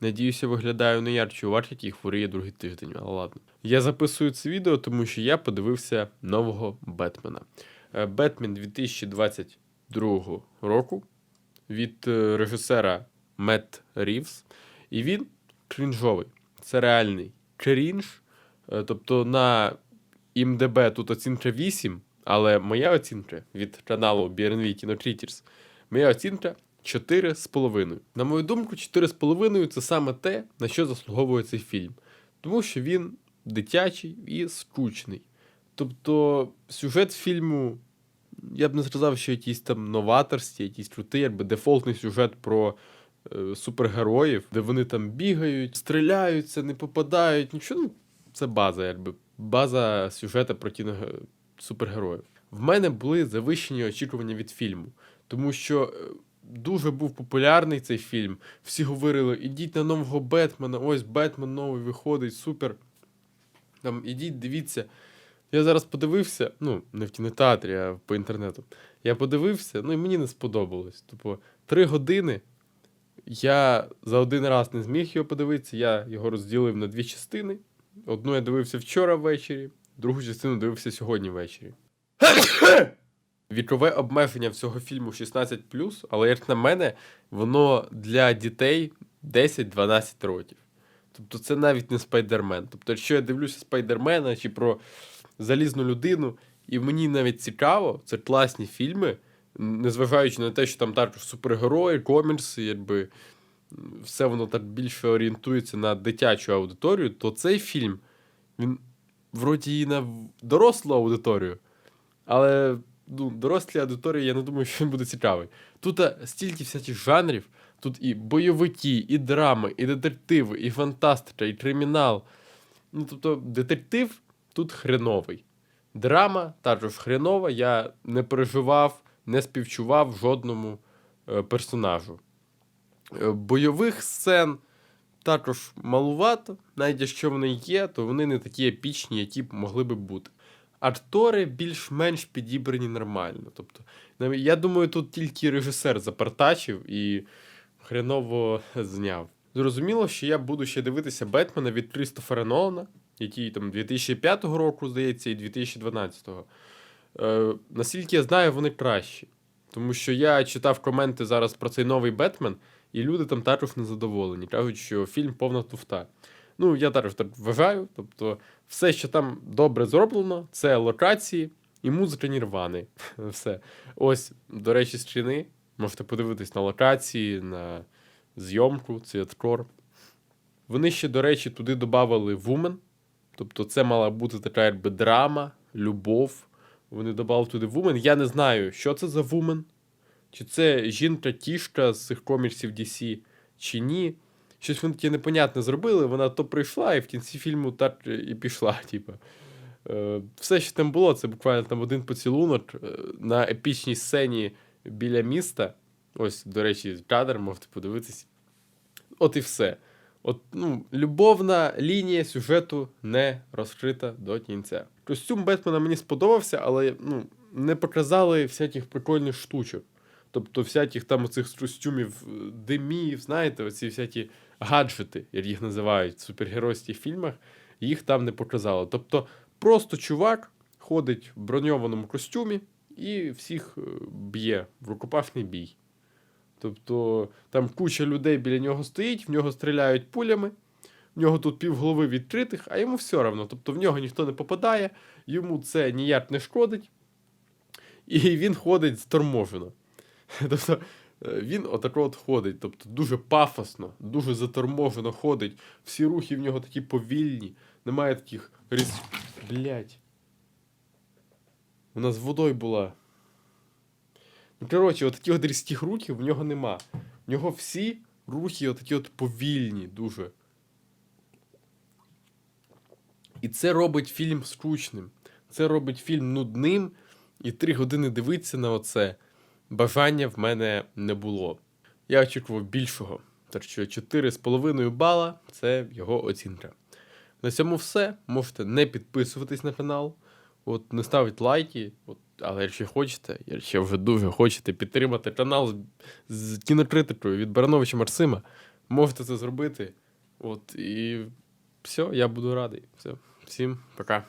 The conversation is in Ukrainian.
Надіюся, виглядаю не ярче у варті, який хворіє другий тиждень, але ладно. Я записую це відео, тому що я подивився нового Бетмена. Е, Бетмен 2022 року від е, режисера Мет Рівс. І він крінжовий. Це реальний крінж. Е, Тобто на ІМДБ тут оцінка 8, але моя оцінка від каналу BRNV Kinocritics, моя оцінка 4,5. На мою думку, 4,5 це саме те, на що заслуговує цей фільм. Тому що він дитячий і скучний. Тобто, сюжет фільму, я б не сказав, що якийсь там новаторський, якийсь крутий, якби дефолтний сюжет про е, супергероїв, де вони там бігають, стріляються, не попадають, нічого. Ну, це база, якби база сюжета про кіно супергероїв. В мене були завищені очікування від фільму, тому що е, дуже був популярний цей фільм. Всі говорили: ідіть на нового Бетмена, ось Бетмен новий виходить, супер. Там ідіть, дивіться. Я зараз подивився, ну, не в кінотеатрі, а по інтернету. Я подивився, ну і мені не сподобалось. Тобто, три години я за один раз не зміг його подивитися. Я його розділив на дві частини. Одну я дивився вчора ввечері, другу частину дивився сьогодні ввечері. Вікове обмеження всього фільму 16, але, як на мене, воно для дітей 10-12 років. Тобто це навіть не спайдермен. Тобто, якщо я дивлюся спайдермена чи про залізну людину, і мені навіть цікаво, це класні фільми, незважаючи на те, що там також супергерої, комікси, якби все воно так більше орієнтується на дитячу аудиторію, то цей фільм, він вроді і на дорослу аудиторію, але ну, дорослій аудиторії я не думаю, що він буде цікавий. Тут стільки всяких жанрів, тут і бойовики, і драми, і детективи, і фантастика, і кримінал. Ну, тобто, детектив тут хреновий. Драма також хренова, я не переживав, не співчував жодному е, персонажу. Е, бойових сцен також малувато, навіть якщо вони є, то вони не такі епічні, які б могли би бути. Актори більш-менш підібрані нормально. Тобто, я думаю, тут тільки режисер запартачив і хреново зняв. Зрозуміло, що я буду ще дивитися Бетмена від Крістофера Нолана, який там 2005 року, здається, і 2012. Е, наскільки я знаю, вони кращі. Тому що я читав коменти зараз про цей новий Бетмен, і люди там також незадоволені. Кажуть, що фільм повна туфта. Ну, я так вважаю. Тобто, все, що там добре зроблено, це локації і музика Нірвани. Все. Ось, до речі, стіни. Можете подивитись на локації, на зйомку, цвяткор. Вони ще, до речі, туди додали Вумен. Тобто, це мала бути така якби драма, любов. Вони додали туди Вумен. Я не знаю, що це за Вумен. Чи це жінка-тішка з цих коміксів DC, чи ні. Щось вони таке непонятне зробили. Вона то прийшла і в кінці фільму так і пішла. Типу. Е, все, що там було, це буквально там один поцілунок е, на епічній сцені біля міста. Ось, до речі, кадр, можете подивитись. От і все. От, ну, любовна лінія сюжету не розкрита до кінця. Костюм Бетмена мені сподобався, але ну, не показали всяких прикольних штучок. Тобто, всяких там оцих костюмів, е, димів, знаєте, оці всякі гаджети, як їх називають в супергеройських фільмах, їх там не показали. Тобто, просто чувак ходить в броньованому костюмі і всіх е, б'є в рукопашний бій. Тобто там куча людей біля нього стоїть, в нього стріляють пулями, в нього тут півголови відкритих, а йому все одно. Тобто в нього ніхто не попадає, йому це ніяк не шкодить, і він ходить заторможено. Тобто він отако от ходить, тобто дуже пафосно, дуже заторможено ходить. Всі рухи в нього такі повільні, немає таких різ... Блять. У нас водою була. Ну, коротше, от таких от різких рухів в нього нема. В нього всі рухи отакі от повільні дуже. І це робить фільм скучним. Це робить фільм нудним, і три години дивитися на оце. Бажання в мене не було. Я очікував більшого. Що 4,5 бала це його оцінка. На цьому все. Можете не підписуватись на канал, от не ставити лайки. От, але якщо хочете, якщо вже дуже хочете підтримати канал з кінокритикою від Барановича Марсима, можете це зробити. От, і все, я буду радий. Все. Всім пока.